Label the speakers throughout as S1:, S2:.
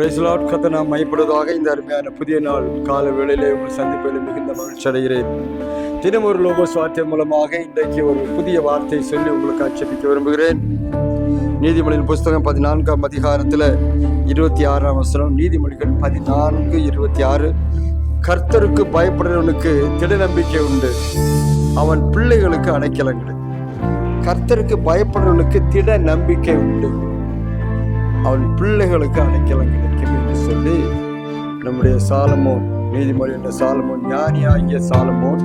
S1: பிரைஸ்லாட் கத்த நாம் மைப்படுவதாக இந்த அருமையான புதிய நாள் கால வேளையிலே உங்கள் சந்திப்பில் மிகுந்த மகிழ்ச்சி அடைகிறேன். தினம் ஒரு லோகோ சுவார்த்தை மூலமாக இன்றைக்கு ஒரு புதிய வார்த்தையை சொல்லி உங்களுக்கு ஆட்சேபிக்க விரும்புகிறேன். நீதிமொழியின் புஸ்தகம் பதினான்காம் அதிகாரத்தில் இருபத்தி ஆறாம் வசனம் நீதிமொழிகள் பதினான்கு இருபத்தி ஆறு கர்த்தருக்கு பயப்படுறவனுக்கு திட நம்பிக்கை உண்டு. அவன் பிள்ளைகளுக்கு அடைக்கலங்கள். கர்த்தருக்கு பயப்படுறவனுக்கு திட நம்பிக்கை உண்டு. அவன் பிள்ளைகளுக்கு அடைக்கலம் கிடைக்கும் என்று சொல்லி நம்முடைய சாலமோன் நீதிமொழி என்ற சாலமோன் ஞானி ஆகிய சாலமோன்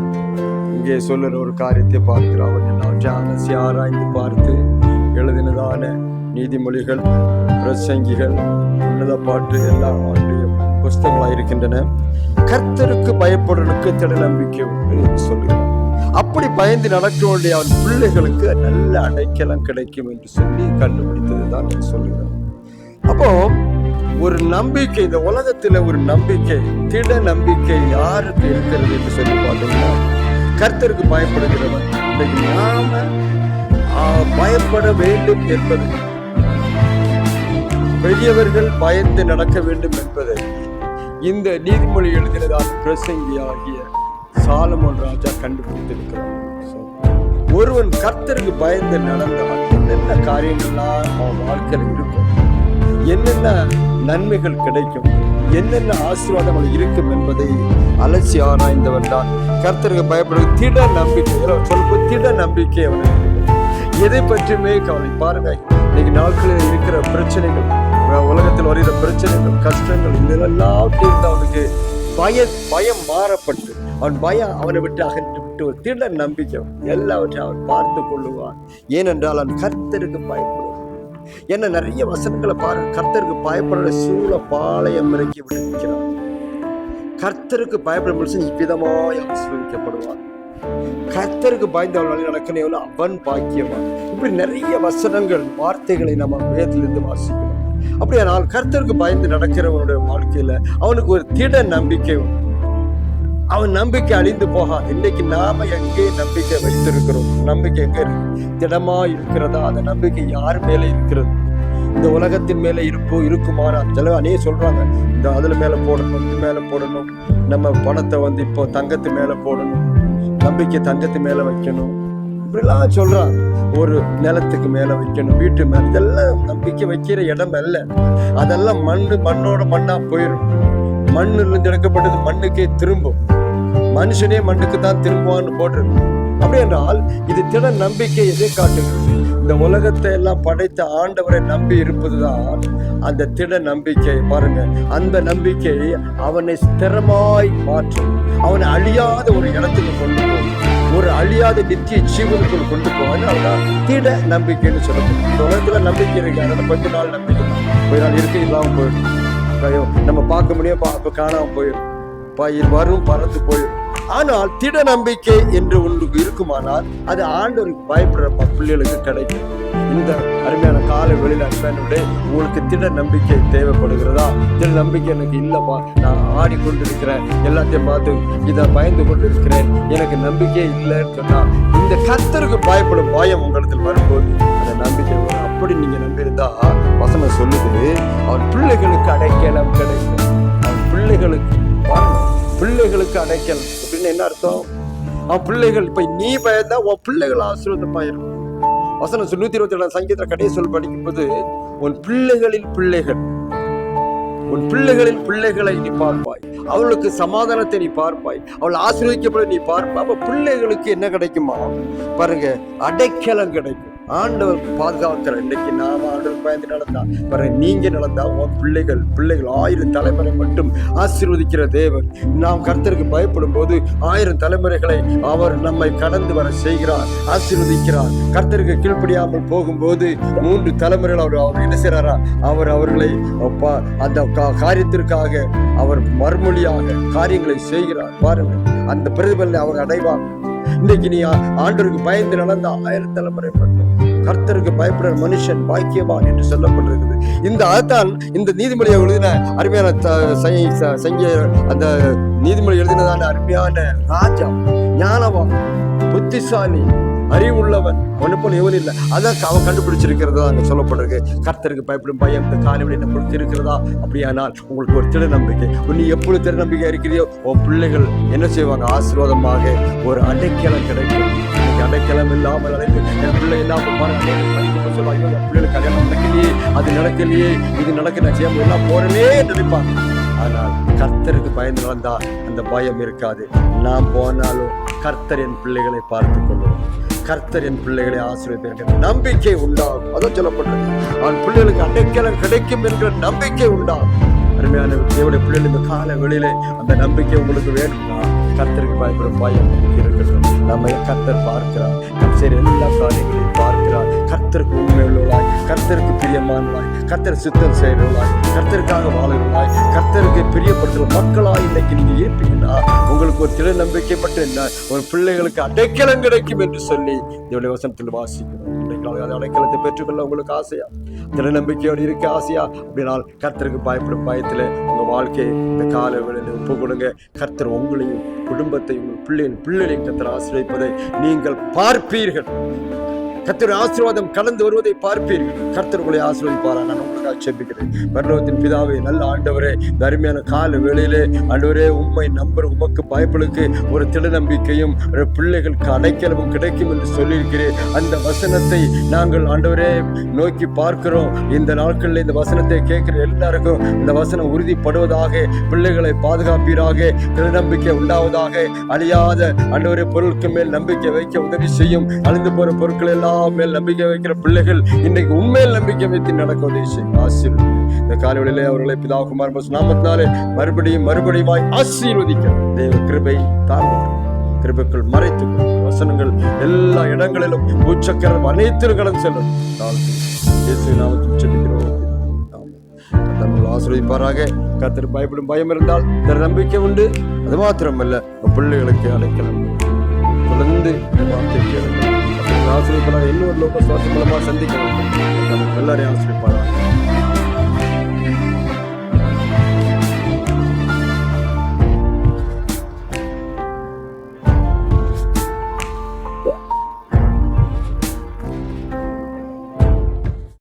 S1: இங்கே சொல்லுற ஒரு காரியத்தை பார்க்கிறோம் அவன் எல்லாவற்றையும் அலசி ஆராய்ந்து பார்த்து எழுதினதான நீதிமொழிகள் பிரசங்கிகள் உன்னத பாட்டு எல்லாம் அவனுடைய புஸ்தகங்களாக இருக்கின்றன. கர்த்தருக்கு பயப்படுறதுக்கு திட நம்பிக்கை என்று சொல்லுகிறான். அப்படி பயந்து நடக்க வேண்டிய அவன் பிள்ளைகளுக்கு நல்ல அடைக்கலம் கிடைக்கும் என்று சொல்லி கண்டுபிடித்தது தான் சொல்லுகிறான். அப்போ ஒரு நம்பிக்கை இந்த உலகத்துல ஒரு நம்பிக்கை திட நம்பிக்கை யாருக்கு இருக்கிறது என்று சொல்லி பார்த்தீங்கன்னா கர்த்தருக்கு பயப்படுகிறவன் இன்னைக்கு நாம பயப்பட வேண்டும் என்பது. பெரியவர்கள் பயந்து நடக்க வேண்டும் என்பதை. இந்த நீதிமொழி எழுதினதால் பிரசங்கி ஆகிய சாலமோன் ராஜா கண்டுபிடித்திருக்கிறார். ஒருவன் கர்த்தருக்கு பயந்து நடந்தவன் என்னென்ன காரியங்கள்லாம் அவன் வாழ்க்கையில் இருக்கும் என்னென்ன நன்மைகள் கிடைக்கும்? என்னென்ன ஆசீர்வாதங்கள் இருக்கும் என்பதை அலட்சி ஆராய்ந்தவன் தான். கர்த்தருக்கு பயப்படுவது திட நம்பிக்கை. சொல்லும்போது திட நம்பிக்கை அவனுக்கு எதை பற்றியுமே கவலை பாருங்க இன்னைக்கு நாட்களில் இருக்கிற பிரச்சனைகள் உலகத்தில் வருகிற பிரச்சனைகள் கஷ்டங்கள் இதெல்லாம் அவனுக்கு பய பயம் மாறப்பட்டு அவன் பயம் அவனை விட்டு அகன்று விட்டு ஒரு திட நம்பிக்கை எல்லாவற்றையும் அவன் பார்த்து கொள்ளுவான். ஏனென்றால் அவன் கர்த்தருக்கு பயப்படும் என்ன நிறைய வசனங்களை பாரு. கர்த்தருக்கு பயப்படுற சூழ பாளையம் இறக்கி விடுவிக்கிறார் கர்த்தருக்கு பயப்படும் மனுஷன் இவ்விதமாய் ஆசீர்வதிக்கப்படுவான் கர்த்தருக்கு பயந்து அவன் வழி நடக்கணும் அவன் பாக்கியமா. இப்படி நிறைய வசனங்கள் வார்த்தைகளை நம்ம வேதிலிருந்து வாசிக்கிறோம். அப்படியானால் கர்த்தருக்கு பயந்து நடக்கிறவனுடைய வாழ்க்கையில அவனுக்கு ஒரு திட நம்பிக்கை உண்டு. அவன் நம்பிக்கை அழிந்து போகாது இன்னைக்கு நாம எங்கே நம்பிக்கை வைத்திருக்கிறோம்? நம்பிக்கை எங்க திடமா இருக்கிறதா? அந்த நம்பிக்கை யார் மேல இருக்கிறது? இந்த உலகத்தின் மேல இருப்போ இருக்குமானா? சில அநேக சொல்றாங்க. இந்த அதுல மேல போடணும் இது மேல போடணும். நம்ம பணத்தை வந்து இப்போ தங்கத்து மேல போடணும். நம்பிக்கை தங்கத்து மேல வைக்கணும். இப்படிலாம் சொல்றான் ஒரு நிலத்துக்கு மேல வைக்கணும் வீட்டு மேல. இதெல்லாம் நம்பிக்கை வைக்கிற இடம் அல்ல. அதெல்லாம் மண் மண்ணோட மண்ணா போயிடும் மண்ணு இருந்து எடுக்கப்பட்டது மண்ணுக்கே திரும்பும். மனுஷனே மண்ணுக்கு தான் திரும்புவான்னு போட்டிருக்கு. அப்படி என்றால் இது திட நம்பிக்கை எதை காட்டுகிறது? இந்த உலகத்தை எல்லாம் படைத்த ஆண்டவரை நம்பி இருப்பதுதான் அந்த திட நம்பிக்கை. பாருங்க அந்த நம்பிக்கை அவனை ஸ்திரமாய் மாற்றும். அவனை அழியாத ஒரு இடத்துக்கு கொண்டு போகும் ஒரு அழியாத நித்திய ஜீவனுக்குள் கொண்டு போவான்னு அதுதான் திட நம்பிக்கைன்னு சொல்லணும் இந்த உலகத்துல நம்பிக்கை இருக்கு. அதனால கொஞ்ச நாள் நம்பிக்கை. தான் கொஞ்ச நாள் இருக்க இல்லாமல் போயிடும் ஐயோ நம்ம பார்க்க முடியும் அப்ப காணாம போயிடும். பயிர் வரும் பறந்து போயிடும். ஆனால் திட நம்பிக்கை என்று ஒன்று இருக்குமானால் அது ஆண்டவருக்கு பயப்படுற பிள்ளைகளுக்கு கிடைக்கும். இந்த அருமையான கால வெளியில் அருமையானுடைய உங்களுக்கு திட நம்பிக்கை தேவைப்படுகிறதா? திட நம்பிக்கை எனக்கு இல்லைப்பா. நான் ஆடிக்கொண்டிருக்கிறேன். எல்லாத்தையும் பார்த்து இதை பயந்து கொண்டிருக்கிறேன். எனக்கு நம்பிக்கை இல்லைன்னு சொன்னால் இந்த கத்தருக்கு பயப்படும் பயம் உங்களிடத்தில் வரும்போது அந்த நம்பிக்கை அப்படி நீங்கள் நம்பியிருந்தா சொல்லுது அவன் பிள்ளைகளுக்கு அடைக்கலம் கிடைக்கும். அவன் பிள்ளைகளுக்கு பிள்ளைகளுக்கு அடைக்கலம். அப்படின்னு என்ன அர்த்தம்? அவன் பிள்ளைகள் இப்ப நீ பயந்தா உன் பிள்ளைகள் ஆசீர்வாதமாயிரும் வசனம் நூத்தி இருபத்தி ஏழாம் சங்கீத கடைசி சொல் படிக்கும்போது உன் பிள்ளைகளின் பிள்ளைகள் உன் பிள்ளைகளின் பிள்ளைகளை நீ பார்ப்பாய். அவளுக்கு சமாதானத்தை நீ பார்ப்பாய். அவள் ஆசீர்வதிக்கப்பட நீ பார்ப்பாய். அப்ப பிள்ளைகளுக்கு என்ன கிடைக்குமா? பாருங்க அடைக்கலம் கிடைக்கும். ஆண்டவர் பாதுகாத்துல இன்னைக்கு நாம ஆண்டவர் பயந்து நடந்தா. பாருங்க நீங்க நடந்தா உன் பிள்ளைகள் பிள்ளைகள் ஆயிரம் தலைமுறை மட்டும் ஆசீர்வதிக்கிற தேவன். நாம் கர்த்தருக்கு பயப்படும் போது ஆயிரம் தலைமுறைகளை அவர் நம்மை கடந்து வர செய்கிறார் ஆசீர்வதிக்கிறார். கர்த்தருக்கு கீழ்ப்படியாமல் போகும்போது மூன்று தலைமுறைகள் அவர் அவர் என்ன செய்றாரா? அவர் அவர்களை அப்பா, அந்த கா- காரியத்திற்காக அவர் மறுமொழியாக காரியங்களை செய்கிறார். பாருங்கள் அந்த பிரதிபலனை அவர் அடைவார். இன்னைக்கு நீ ஆ- பயந்து நடந்த ஆயிரம் தலைமுறை மட்டும். கர்த்தருக்கு பயப்படுற மனுஷன் பாக்கியவான் என்று சொல்லப்பட்டிருக்குது இந்த அதான் இந்த நீதிமொழியை எழுதின அருமையான சங்க அந்த நீதிமொழி எழுதினதான அருமையான ராஜா ஞானவான் புத்திசாலி அறிவுள்ளவன் ஒன்று போல எவன் இல்லை. அதான் அவன் கண்டுபிடிச்சிருக்கிறதா அங்கே சொல்லப்படுறது கர்த்தருக்கு பயப்படும் பயம் இந்த காலைவழி நம்மளுக்கு இருக்கிறதா அப்படியானால் உங்களுக்கு ஒரு திட நம்பிக்கை நீ எப்பொழுது திட நம்பிக்கை இருக்கிறியோ உன் பிள்ளைகள் என்ன செய்வாங்க? ஆசீர்வாதமாக ஒரு அடைக்கலம் கிடைக்கும். அடைக்கலம் இல்லாமல் அழைத்து என் பிள்ளை இல்லாமல் பாருங்க, சொல்லுவாங்க என் பிள்ளைகளுக்கு கல்யாணம் நடக்கலையே அது நடக்கலையே இது நடக்க நான் எல்லாம் போறனே நினைப்பாங்க ஆனால் கர்த்தருக்கு பயந்து நடந்தா அந்த பயம் இருக்காது. நான் போனாலும் கர்த்தர் என் பிள்ளைகளை பார்த்து கொள்ளும். கர்த்தர் என் பிள்ளைகளை ஆசீர்வதிப்பார்கள் நம்பிக்கை உண்டாகும் அதான் சொல்லப்பட்டது அவன் பிள்ளைகளுக்கு அடைக்கலம் கிடைக்கும் என்கிற நம்பிக்கை உண்டாகும் அருமையான தேவடைய பிள்ளைகள் இந்த கால வெளியிலே அந்த நம்பிக்கை உங்களுக்கு வேணும்னா கர்த்தருக்கு பயப்படும் பயம் இருக்கட்டும். நம்ம கர்த்தர் பார்க்கிறார். கர்த்தர் எல்லா காரியங்களையும் பார்க்கிறார். கர்த்தருக்கு உண்மை கர்த்தருக்கு பிரியமானவாய் கர்த்தர் சுத்தம் செய்கிறவளாய் கர்த்தருக்காக வாழ்கிறவளாய் கர்த்தருக்கு பிரியப்படுத்துகிற மக்களாய் இன்னைக்கு நீங்கள் இருப்பீங்கன்னா உங்களுக்கு ஒரு திரு மட்டும் என்ன ஒரு பிள்ளைகளுக்கு அடைக்கலம் கிடைக்கும் என்று சொல்லி இதோடைய வசனத்தில் வாசிக்கிறோம். அடைக்கலத்தை பெற்றுக்கொள்ள உங்களுக்கு ஆசையா? திரு நம்பிக்கையோடு இருக்க ஆசையா அப்படினால் கர்த்தருக்கு பயப்படும் பயத்தில் உங்கள் வாழ்க்கையை இந்த கால வேளையில் ஒப்பு கொடுங்க கர்த்தர் உங்களையும் குடும்பத்தையும் பிள்ளையின் பிள்ளைகளையும் கர்த்தர் ஆசிரியப்பதை நீங்கள் பார்ப்பீர்கள். கர்த்தர் ஆசீர்வாதம் கலந்து வருவதை பார்ப்பீர்கள் கர்த்தர் உங்களை ஆசீர்வதிப்பாரா நான் உங்களுக்காக செபிக்கிறேன். பரலோகத்தின் பிதாவை நல்ல ஆண்டவரே இந்த அருமையான கால வேளையிலே ஆண்டவரே உண்மை நம்பர் உமக்கு பயப்படுக்கு ஒரு திட நம்பிக்கையும் ஒரு பிள்ளைகளுக்கு அடைக்கலமும் கிடைக்கும் என்று சொல்லியிருக்கிறேன். அந்த வசனத்தை நாங்கள் ஆண்டவரே நோக்கி பார்க்கிறோம். இந்த நாட்களில் இந்த வசனத்தை கேட்கிற எல்லாருக்கும் இந்த வசனம் உறுதிப்படுவதாக பிள்ளைகளை பாதுகாப்பீராக திருநம்பிக்கை உண்டாவதாக அழியாத ஆண்டவரே பொருளுக்கு மேல் நம்பிக்கை வைக்க உதவி செய்யும் அழிந்து போற பொருட்கள் எல்லாம் மேல் நம்பிக்கை வைக்கிற பிள்ளைகள் இன்னைக்கு உண்மையில் நம்பிக்கை வைத்து நடக்க உதவி செய்யும் ஆசீர்வதி இந்த காலையிலே அவர்களை பிதாகுமார் நாமத்தினாலே மறுபடியும் மறுபடியும் ஆசீர்வதிக்க தேவ கிருபை தாங்கும் கிருபைக்குள் மறைத்து வசனங்கள் எல்லா இடங்களிலும் உச்சக்கரம் அனைத்திலும் செல்லும். தாழ்த்தி நாமத்தில் நம்மளை ஆசீர்வதிப்பாராக. பயப்படும் பயம் இருந்தால் இந்த நம்பிக்கை உண்டு. அது மாத்திரமல்ல பிள்ளைகளுக்கு அழைக்கலாம் தொடர்ந்து வார்த்தை கேளுங்கள். கர்த்தர் இன்னொரு லோக சுவாசி மூலமாக சந்திக்கலாம். நம்ம எல்லாரையும் ஆசிரியப்பாங்க